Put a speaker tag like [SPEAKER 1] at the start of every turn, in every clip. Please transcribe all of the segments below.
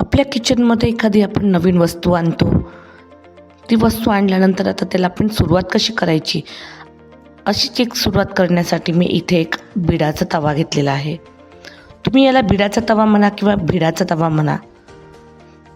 [SPEAKER 1] आपल्या किचनमध्ये एखादी आपण नवीन वस्तू आणतो. ती वस्तू आणल्यानंतर आता त्याला आपण सुरुवात कशी करायची? अशीच एक सुरुवात करण्यासाठी मी इथे एक बिडाचा तवा घेतलेला आहे. तुम्ही याला बिडाचा तवा म्हणा किंवा भिडाचा तवा म्हणा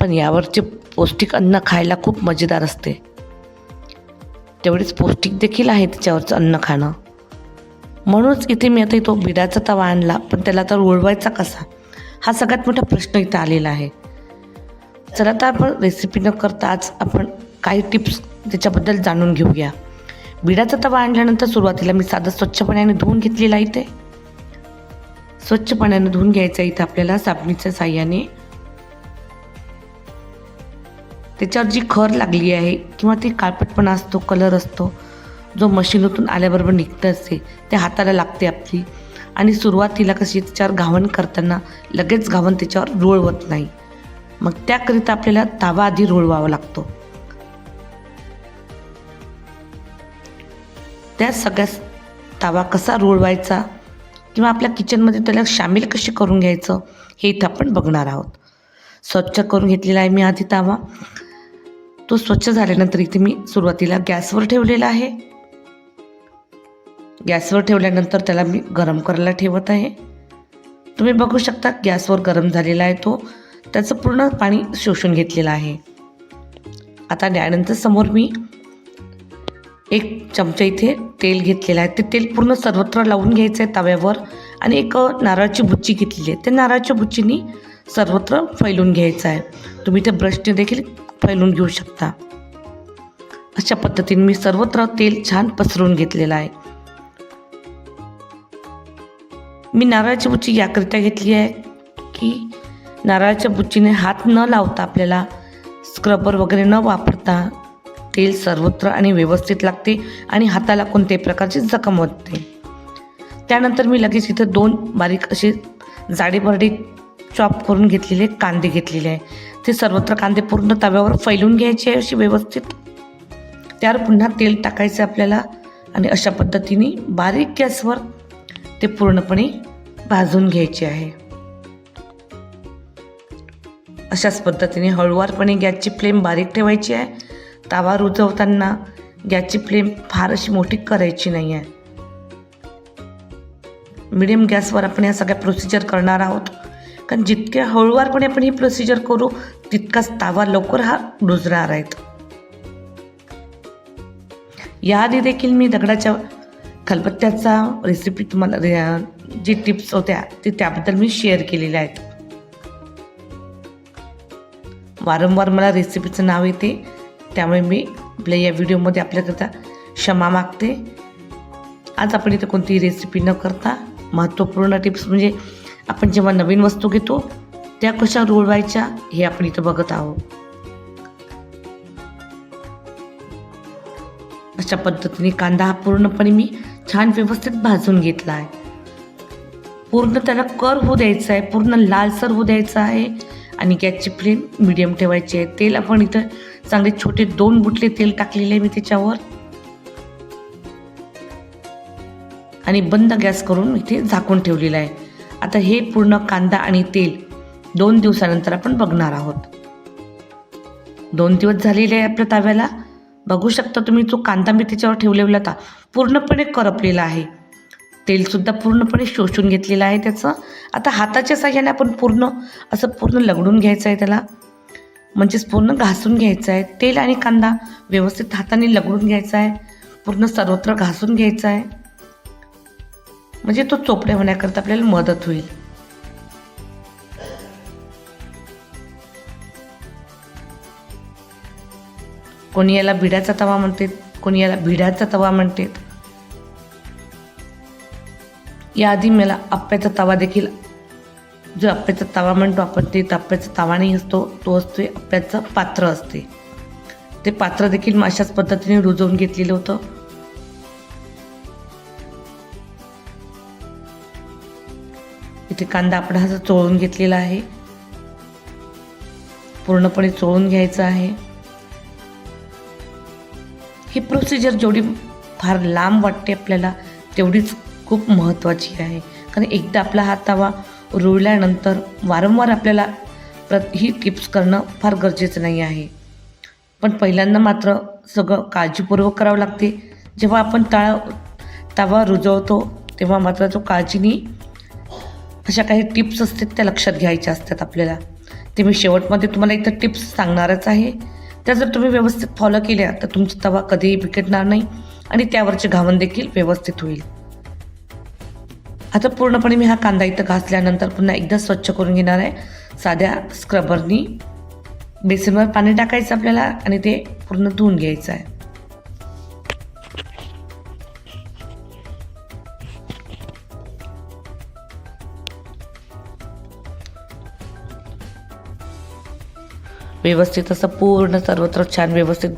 [SPEAKER 1] पण यावरचे पौष्टिक अन्न खायला खूप मजेदार असते. तेवढेच पौष्टिक देखील आहे त्याच्यावरचं अन्न खाणं. म्हणूनच इथे मी आता तो बिडाचा तवा आणला पण त्याला तर उळवायचा कसा? हा सगळ्यात मोठा प्रश्न इथं आलेला आहे. चला तर आपण रेसिपी न करता आज आपण काही टिप्स त्याच्याबद्दल जाणून घेऊया. बिडाचा तवा आणल्यानंतर सुरुवातीला मी साधं स्वच्छ पाण्याने धुवून घेतलेला इथे. स्वच्छ पाण्याने धुवून घ्यायचं इथं आपल्याला साबणीच्या साह्याने. त्याच्यावर जी खर लागली आहे किंवा ती काळपटपणा असतो कलर असतो जो मशीनतून आल्याबरोबर निघतं असते ते हाताला लागते आपली. आणि सुरुवातीला कशी त्याच्यावर घावण करताना लगेच घावण त्याच्यावर रुळवत नाही. मग त्याकरिता आपल्याला तावा आधी रुळवावा लागतो. त्या सगळ्या तावा कसा रुळवायचा किंवा आपल्या किचनमध्ये त्याला सामील कशी करून घ्यायचं हे इथं आपण बघणार आहोत. स्वच्छ करून घेतलेला आहे मी आधी तावा. तो स्वच्छ झाल्यानंतर इथे मी सुरुवातीला गॅसवर ठेवलेला आहे. गॅसवर ठेवल्यानंतर त्याला मी गरम करायला ठेवत आहे. तुम्ही बघू शकता गॅसवर गरम झालेला आहे तो. त्याचं पूर्ण पाणी शोषून घेतलेलं आहे. आता त्यानंतर समोर मी एक चमचा इथे तेल घेतलेलं आहे. ते तेल पूर्ण सर्वत्र लावून घ्यायचं आहे तव्यावर आणि एक नारळाची बुच्ची घेतलेली आहे. त्या नारळाच्या बुच्चीनी सर्वत्र फैलून घ्यायचं आहे. तुम्ही ते ब्रशने देखील फैलून घेऊ शकता. अशा पद्धतीने मी सर्वत्र तेल छान पसरून घेतलेलं आहे. मी नारळाची बुच्ची याकरिता घेतली आहे की नारळाच्या बुच्चीने हात न लावता आपल्याला स्क्रबर वगैरे न वापरता तेल सर्वत्र आणि व्यवस्थित लागते आणि हाताला कोणत्याही प्रकारची जखम होत. नाही त्यानंतर मी लगेच इथं दोन बारीक असे जाडीबरडी चॉप करून घेतलेले कांदे घेतलेले आहे. ते सर्वत्र कांदे पूर्ण तव्यावर फैलून घ्यायचे आहे अशी व्यवस्थित. त्यावर पुन्हा तेल टाकायचं आपल्याला आणि अशा पद्धतीने बारीक गॅसवर ते पूर्णपणे भाजून घ्यायचे आहे. अशाच पद्धतीने हळुवारपणे गॅसची फ्लेम बारीक ठेवायची आहे. तावा रुजवताना गॅसची फ्लेम फार अशी मोठी करायची नाही आहे. मिडियम गॅसवर आपण या सगळ्या प्रोसिजर करणार आहोत. कारण जितके हळुवारपणे आपण ही प्रोसिजर करू तितकाच तावा लवकर हा रुजणार आहेत याआधी देखील मी दगडाच्या खलबत्त्याचा रेसिपी तुम्हाला जी टिप्स होत्या ती त्याबद्दल मी शेअर केलेल्या आहेत. वारंवार मला रेसिपीचं नाव येते. त्यामुळे मी आपल्या या व्हिडिओमध्ये आपल्याकरता क्षमा मागते. आज आपण इथं कोणतीही रेसिपी न करता महत्त्वपूर्ण टिप्स म्हणजे आपण जेव्हा नवीन वस्तू घेतो त्या कशा रुळवायच्या हे आपण इथं बघत आहोत. अशा पद्धतीने कांदा हा पूर्णपणे मी छान व्यवस्थित भाजून घेतला आहे. पूर्ण त्याला कर होऊ द्यायचा आहे पूर्ण लालसर होऊ द्यायचा आहे. आणि गॅसची फ्लेम मिडियम ठेवायची आहे. तेल आपण इथं चांगले छोटे दोन बुटले तेल टाकलेले आहे मी त्याच्यावर. आणि बंद गॅस करून इथे झाकून ठेवलेलं आहे. आता हे पूर्ण कांदा आणि तेल दोन दिवसानंतर आपण बघणार आहोत. दोन दिवस झालेले आहे आपल्या ताव्याला. बघू शकता तुम्ही जो कांदा मी त्याच्यावर ठेवलेला होता पूर्णपणे करपलेला आहे. तेलसुद्धा पूर्णपणे शोषून घेतलेलं आहे त्याचं. आता हाताच्या साह्याने आपण पूर्ण असं पूर्ण लगडून घ्यायचं आहे त्याला. म्हणजेच पूर्ण घासून घ्यायचं आहे. तेल आणि कांदा व्यवस्थित हाताने लगडून घ्यायचा आहे. पूर्ण सर्वत्र घासून घ्यायचा आहे. म्हणजे तो चोपड्या होण्याकरता आपल्याला मदत होईल. कोणी याला भिड्याचा तवा म्हणतात कोणी याला भिड्याचा तवा म्हणतात. याआधी मला आप्याचा तवा देखील. जो आप्याचा तवा म्हणतो आपण ते आप्याचा तवा नाही असतो तो असतो आप्याचं पात्र असते. ते पात्र देखील माशाच अशाच पद्धतीने रुजवून घेतलेलं होतं. इथे कांदा आपण हा चोळून घेतलेला आहे. पूर्णपणे चोळून घ्यायचं आहे. ही प्रोसिजर जेवढी फार लांब वाटते आपल्याला तेवढीच खूप महत्त्वाची आहे. कारण एकदा आपला हा तवा रुळल्यानंतर वारंवार आपल्याला प्र ही टिप्स करणं फार गरजेचं नाही आहे. पण पहिल्यांदा मात्र सगळं काळजीपूर्वक करावं लागते. जेव्हा आपण ताळ तवा रुजवतो तेव्हा मात्र तो काळजीने अशा काही टिप्स असतात त्या लक्षात घ्यायच्या असतात आपल्याला. ते मी शेवटमध्ये तुम्हाला इथं टिप्स सांगणारच आहे. त्या जर तुम्ही व्यवस्थित फॉलो केल्या तर तुमचा तवा कधीही बिघडणार नाही आणि त्यावरचे घावन देखील व्यवस्थित होईल. आता पूर्णपणे मी हा कांदा इथं घासल्यानंतर पुन्हा एकदा स्वच्छ करून घेणार आहे. साध्या स्क्रबरनी बेसिनवर पाणी टाकायचं आपल्याला आणि ते पूर्ण धुवून घ्यायचं आहे. व्यवस्थित असं पूर्ण सर्वत्र छान व्यवस्थित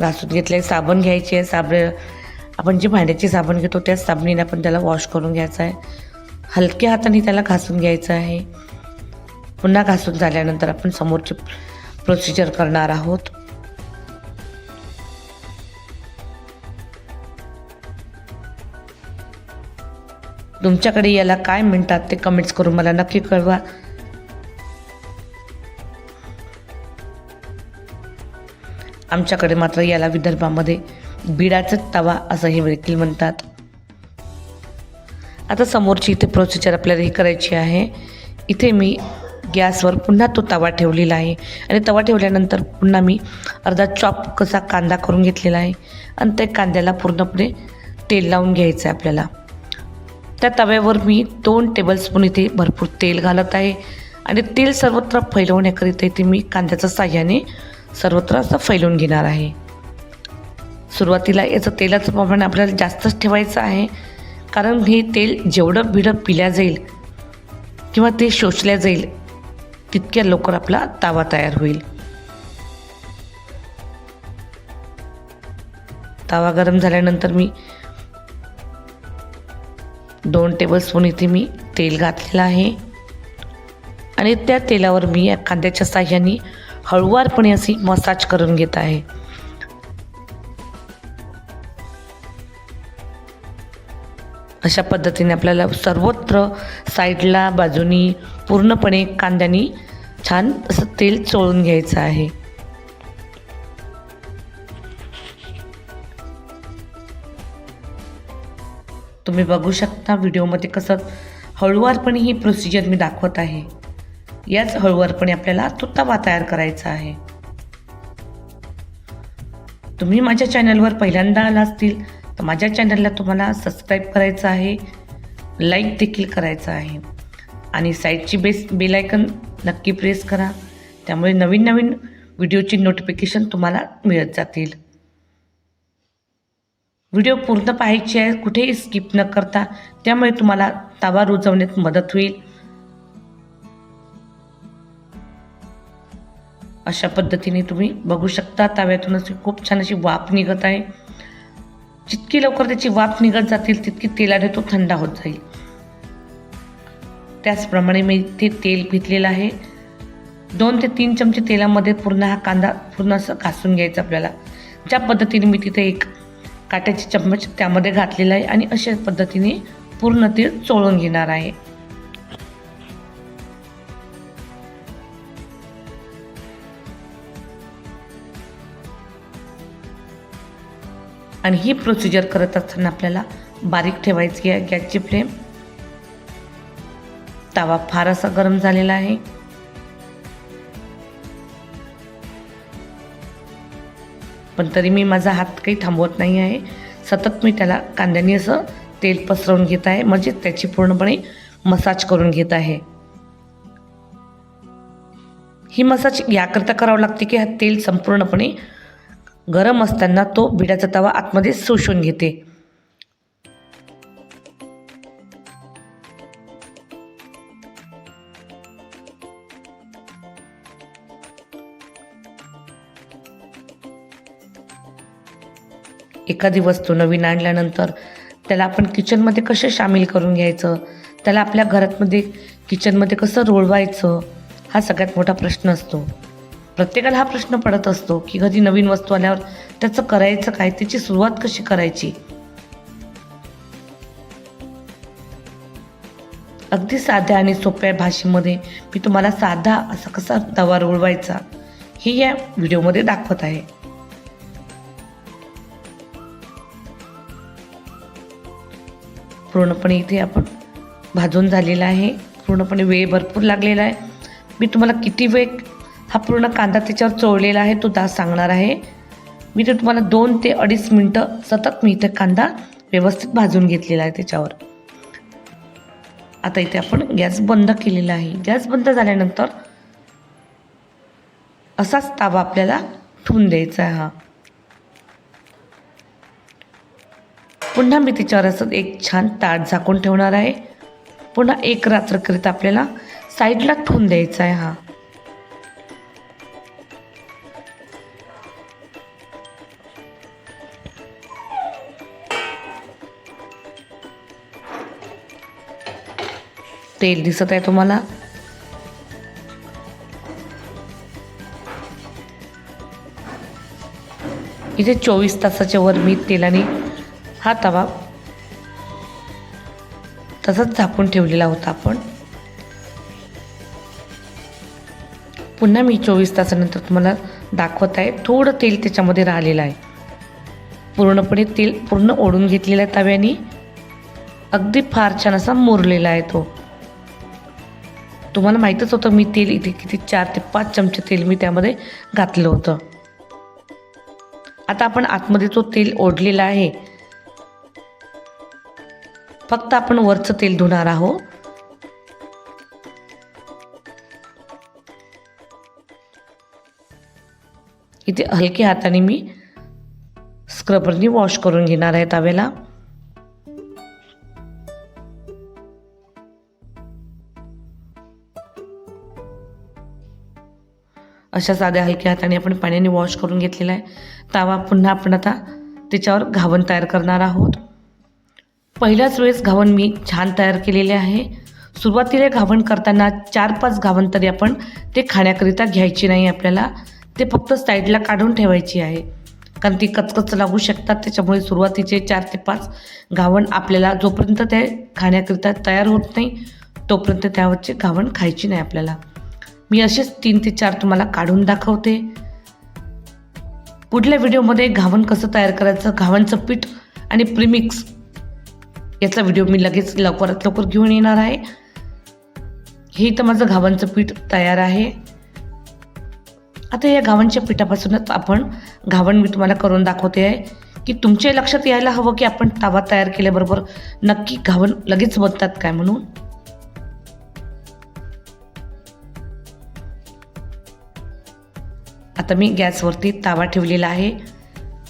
[SPEAKER 1] घासून घेतलं आहे साबण घ्यायची आहे. साबण आपण जे भांड्याची साबण घेतो त्याच साबणीने आपण त्याला वॉश करून घ्यायचं आहे. हलक्या हाताने त्याला घासून घ्यायचं आहे. पुन्हा घासून झाल्यानंतर आपण समोरची प्रोसिजर करणार आहोत. तुमच्याकडे याला काय म्हणतात ते कमेंट्स करून मला नक्की कळवा. आमच्याकडे मात्र याला विदर्भामध्ये बिडाचा तवा असंही देखील म्हणतात. आता समोरची इथे प्रोसिजर आपल्याला ही करायची आहे. इथे मी गॅसवर पुन्हा तो तवा ठेवलेला आहे. आणि तवा ठेवल्यानंतर पुन्हा मी अर्धा चॉप कसा कांदा करून घेतलेला आहे. आणि त्या कांद्याला पूर्णपणे तेल लावून घ्यायचं आहे आपल्याला. त्या तव्यावर मी दोन टेबलस्पून इथे भरपूर तेल घालत आहे. आणि तेल सर्वत्र फैलवण्याकरिता इथे मी कांद्याच्या साह्याने सर्वत्र असं फैलवून घेणार आहे. सुरुवातीला याचं तेलाचं प्रमाण आपल्याला जास्तच ठेवायचं आहे. कारण हे तेल जेवढं बिडं पिल्या जाईल किंवा ते शोषल्या जाईल तितक्या लवकर आपला तावा तयार होईल. तावा गरम झाल्यानंतर मी दोन टेबलस्पून इथे मी तेल घातलेलं आहे. आणि त्या तेलावर मी या कांद्याच्या साह्याने हळुवारपणे अशी मसाज करून घेत आहे. अशा पद्धतीने आपल्याला सर्वत्र साईडला बाजूनी पूर्णपणे कांद्यानी छान असं तेल चोळून घ्यायचं आहे. तुम्ही बघू शकता व्हिडिओमध्ये कसं हळूवारपणे ही प्रोसिजर मी दाखवत आहे. याच हळूवारपणे आपल्याला तो तवा तयार करायचा आहे. तुम्ही माझ्या चॅनलवर पहिल्यांदा आला असतील तर माझ्या चॅनलला तुम्हाला सबस्क्राईब करायचं आहे लाईक देखील करायचं आहे. आणि साईडची बेस बेलायकन नक्की प्रेस करा. त्यामुळे नवीन नवीन व्हिडिओची नोटिफिकेशन तुम्हाला मिळत जातील. व्हिडिओ पूर्ण पाहायची आहे कुठेही स्किप न करता. त्यामुळे तुम्हाला तवा रुजवण्यात मदत होईल. अशा पद्धतीने तुम्ही बघू शकता. ताव्यातून अशी खूप छान अशी वाफ निघत आहे. जितकी लवकर त्याची वाफ निघत जातील तितकी तेलाने तो थंड होत जाईल. त्याचप्रमाणे मी ते तेल घेतलेलं आहे. दोन ते तीन चमचे तेलामध्ये पूर्ण हा कांदा पूर्ण असं घासून घ्यायचा आपल्याला. ज्या पद्धतीने मी तिथे एक काट्याची चम्मच त्यामध्ये घातलेला आहे आणि अशा पद्धतीने पूर्ण ते चोळून घेणार आहे. आणि ही प्रोसिजर करत असताना आपल्याला बारीक ठेवायची आहे गॅसची फ्लेम. तवा फार असा गरम झालेला आहे. पण तरी मी माझा हात काही थांबवत नाही आहे. सतत मी त्याला कांद्याने असं तेल पसरवून घेत आहे. म्हणजे त्याची पूर्णपणे मसाज करून घेत आहे. ही मसाज याकरता करावं लागते की हा तेल संपूर्णपणे गरम असताना तो बिडाचा तवा आतमध्ये शोषून घेते. एखादी वस्तू नवीन आणल्यानंतर त्याला आपण किचनमध्ये कसं सामील करून घ्यायचं? त्याला आपल्या घरातमध्ये किचनमध्ये कसं रोळवायचं? हा सगळ्यात मोठा प्रश्न असतो. प्रत्येकाला हा प्रश्न पडत असतो की कधी नवीन वस्तू आल्यावर त्याचं करायचं काय? त्याची सुरुवात कशी करायची? अगदी साध्या आणि सोप्या भाषेमध्ये मी तुम्हाला साधा असा कसा तवा रुळवायचा हे या व्हिडिओमध्ये दाखवत आहे. पूर्णपणे इथे आपण भाजून झालेला आहे. पूर्णपणे वेळ भरपूर लागलेला आहे. मी तुम्हाला किती वेळ हा पूर्ण कांदा त्याच्यावर चोळलेला आहे तो दास सांगणार आहे. मी ते तुम्हाला दोन ते अडीच मिनटं सतत मी इथे कांदा व्यवस्थित भाजून घेतलेला आहे त्याच्यावर. आता इथे आपण गॅस बंद केलेला आहे. गॅस बंद झाल्यानंतर असाच तावा आपल्याला ठेवून द्यायचा आहे हा. पुन्हा मी त्याच्यावर असं एक छान ताट झाकून ठेवणार आहे. पुन्हा एक रात्रकरिता आपल्याला साईडला ठेवून द्यायचा आहे हा. तेल दिसत आहे तुम्हाला. इथे चोवीस तासाच्या वर मी तेलाने हा तवा तसंच झाकून ठेवलेला होता आपण. पुन्हा मी चोवीस तासानंतर तुम्हाला दाखवत आहे. थोडं तेल त्याच्यामध्ये राहिलेलं आहे. पूर्णपणे तेल पूर्ण ओढून घेतलेलं आहे तव्याने. अगदी फार छान असा मुरलेला आहे तो. तुम्हाला माहीतच होतं मी तेल इथे किती चार ते पाच चमचे तेल मी त्यामध्ये घातलं होतं. आता आपण आतमध्ये तो तेल ओढलेला आहे फक्त आपण वरचं तेल धुणार आहोत. इथे हलक्या हाताने मी स्क्रबरनी वॉश करून घेणार आहे तव्याला. अशा साध्या हलक्या हाताने आपण पाण्याने वॉश करून घेतलेला आहे. तावा पुन्हा आपण आता त्याच्यावर घावण तयार करणार आहोत. पहिल्याच वेळेस घावण मी छान तयार केलेले आहे. सुरुवातीला घावण करताना चार पाच घावण तरी आपण ते खाण्याकरिता घ्यायची नाही आपल्याला. ते फक्त साईडला काढून ठेवायची आहे. कारण ती कचकच लागू शकतात. त्याच्यामुळे सुरुवातीचे चार ते पाच घावण आपल्याला जोपर्यंत ते खाण्याकरिता तयार होत नाही तोपर्यंत त्यावरचे घावण खायची नाही आपल्याला. मी असेच तीन ते चार तुम्हाला काढून दाखवते. पुढल्या व्हिडिओमध्ये घावण कसं तयार करायचं घावणचं पीठ आणि प्रीमिक्स याचा व्हिडिओ मी लगेच लवकरात लवकर घेऊन येणार आहे. हे तर माझं घावणचं पीठ तयार आहे. आता या घावणच्या पिठापासूनच आपण घावण मी तुम्हाला करून दाखवते आहे की तुमच्या लक्षात यायला हवं की आपण तवा तयार केल्याबरोबर नक्की घावण लगेच बनतात काय म्हणून? आता मी गॅसवरती तावा ठेवलेला आहे.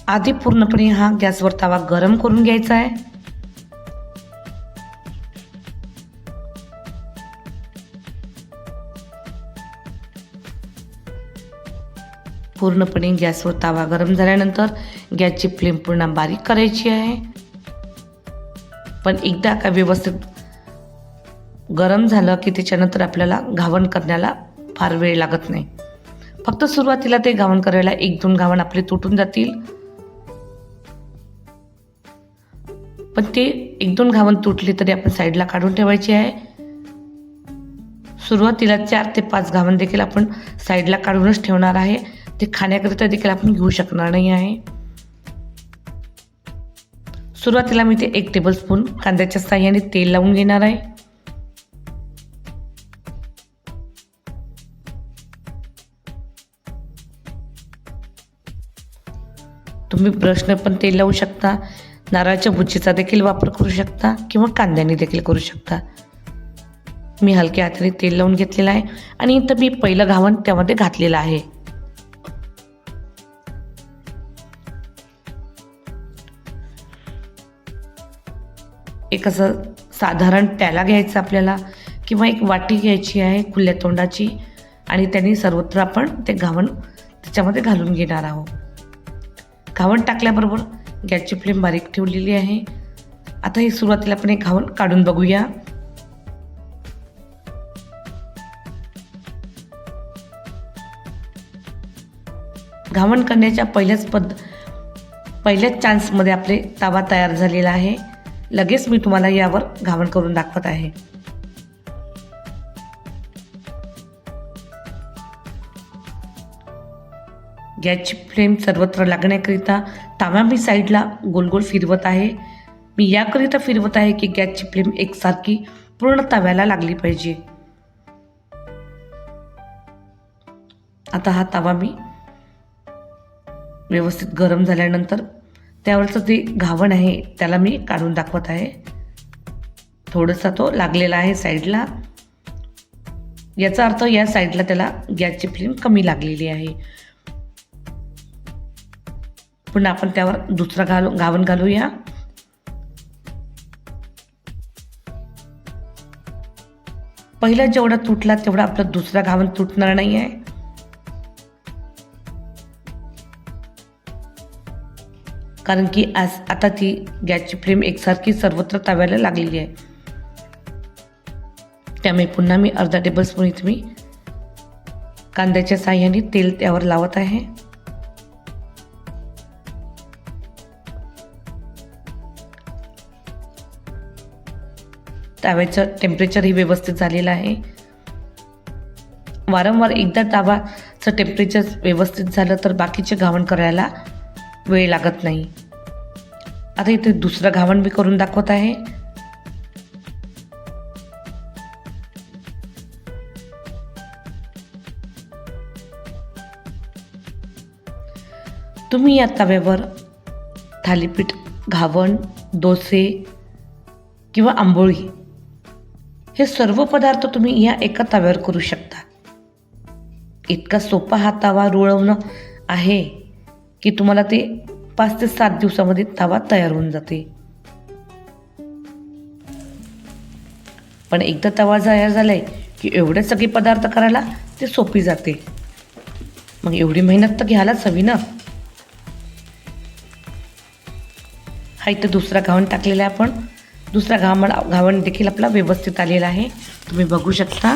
[SPEAKER 1] आधी पूर्णपणे हा गॅसवर तवा गरम करून घ्यायचा आहे. पूर्णपणे गॅसवर तावा गरम झाल्यानंतर गॅसची फ्लेम पूर्ण बारीक करायची आहे. पण एकदा का व्यवस्थित गरम झालं की त्याच्यानंतर आपल्याला घावण करण्याला फार वेळ लागत नाही. फक्त सुरुवातीला ते घावण करायला एक दोन घावण आपले तुटून जातील. पण ते एक दोन घावण तुटले तरी आपण साईडला काढून ठेवायचे आहे. सुरुवातीला चार ते पाच घावण देखील आपण साईडला काढूनच ठेवणार आहे. ते खाण्याकरिता देखील आपण घेऊ शकणार नाही आहे. सुरुवातीला मी ते एक टेबलस्पून कांद्याच्या साह्याने तेल लावून घेणार आहे. तुम्ही ब्रशनं पण तेल लावू शकता. नारळाच्या भुजीचा देखील वापर करू शकता किंवा कांद्याने देखील करू शकता. मी हलक्या हाताने तेल लावून घेतलेलं आहे आणि इथं मी पहिलं घावण त्यामध्ये घातलेलं आहे. एक असं साधारण त्याला घ्यायचं आपल्याला किंवा एक वाटी घ्यायची आहे खुल्या तोंडाची आणि त्यांनी सर्वत्र आपण ते घावण त्याच्यामध्ये घालून घेणार आहोत. घावण टाकल्याबरोबर गॅसची फ्लेम बारीक ठेवलेली आहे. आता ही सुरुवातीला आपण एक घावण काढून बघूया. घावण करण्याच्या पहिल्याच पद पहिल्याच चान्समध्ये आपले तावा तयार झालेला आहे. लगेच मी तुम्हाला यावर घावण करून दाखवत आहे. गॅसची फ्लेम सर्वत्र लागण्याकरिता तावा मी साईडला गोल गोल फिरवत आहे. मी याकरिता फिरवत आहे की गॅसची फ्लेम एकसारखी पूर्ण तव्याला लागली पाहिजे. आता हा तवा मी व्यवस्थित गरम झाल्यानंतर त्यावरचं जे घावण आहे त्याला मी काढून दाखवत आहे. थोडासा तो लागलेला आहे साईडला. याचा अर्थ या साईडला त्याला गॅसची फ्लेम कमी लागलेली आहे. पुन्हा आपण त्यावर दुसरा घालू घावण घालूया. पहिला जेवढा तुटला तेवढा आपला दुसरा घावण तुटणार नाही आहे कारण की आज आता ती गॅसची फ्लेम एकसारखी सर्वत्र तव्याला लागलेली आहे. त्यामुळे पुन्हा मी अर्धा टेबलस्पून इथे मी कांद्याच्या साह्याने तेल त्यावर लावत आहे. तव्याचं टेम्परेचरही व्यवस्थित झालेलं आहे. वारंवार एकदा तावाचं टेम्परेचर व्यवस्थित झालं तर बाकीचे घावण करायला वेळ लागत नाही. आता इथे दुसरं घावण मी करून दाखवत आहे. तुम्ही या तव्यावर थालीपीठ घावण डोसे किंवा आंबोळी हे सर्व पदार्थ तुम्ही या एका तव्यावर करू शकता. इतका सोपा हा तवा रुळवणं आहे की तुम्हाला ते पाच ते सात दिवसामध्ये तवा तयार होऊन जाते. पण एकदा तवा तयार झालाय की एवढे सगळे पदार्थ करायला ते सोपी जाते. मग एवढी मेहनत तर घ्यायलाच हवी ना? हा इथं दुसरा घावण टाकलेला आहे आपण. दुसरा घावण घावण देखील आपला व्यवस्थित आलेला आहे. तुम्ही बघू शकता.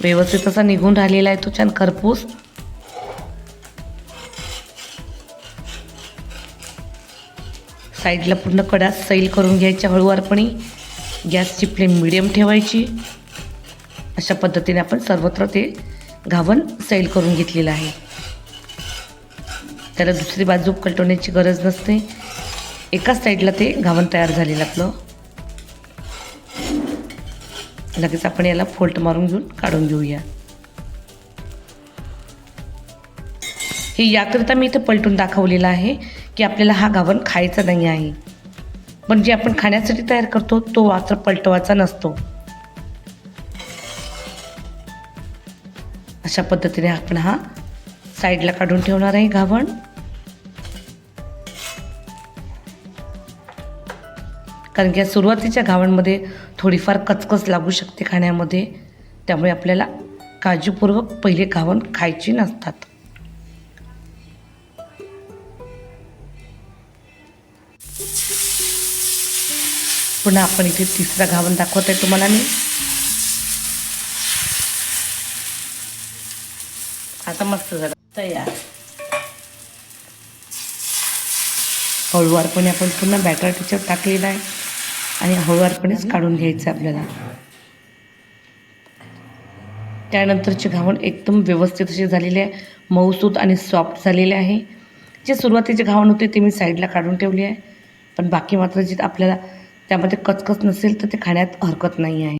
[SPEAKER 1] व्यवस्थित असा निघून राहिलेला आहे तो छान खरपूस. साईडला पूर्ण कडा सैल करून घ्यायच्या हळूवारपणे गॅसची फ्लेम मिडियम ठेवायची. अशा पद्धतीने आपण सर्वत्र ते घावण सैल करून घेतलेलं आहे. त्याला दुसरी बाजू कलटवण्याची गरज नसते. एकाच साईडला ते घावण तयार झालेलं आपलं. लगेच आपण याला फोल्ट मारून घेऊन काढून घेऊया. हे याकरिता मी इथं पलटून दाखवलेलं आहे की आपल्याला हा घावण खायचा नाही आहे. पण जे आपण खाण्यासाठी तयार करतो तो मात्र पलटवायचा नसतो. अशा पद्धतीने आपण हा साईडला काढून ठेवणार आहे घावण. कारण की या सुरुवातीच्या घावणमध्ये थोडीफार कचकच लागू शकते खाण्यामध्ये. त्यामुळे आपल्याला काळजीपूर्वक पहिले घावण खायची नसतात. पुन्हा आपण इथे तिसरा घावण दाखवत आहे तुम्हाला मी. आता मस्त झालं. तयार. हळूवारपणे आपण पुन्हा बॅटर त्याच्यावर टाकलेला आहे. आणि हळूवारपणेच काढून घ्यायचं आहे आपल्याला. त्यानंतरचे घावण एकदम व्यवस्थित अशी झालेली आहे. मऊसूत आणि सॉफ्ट झालेले आहे. जे सुरुवातीचे घावण होते ते मी साईडला काढून ठेवली आहे. पण बाकी मात्र जे आपल्याला त्यामध्ये कचकच नसेल तर ते खाण्यात हरकत नाही आहे.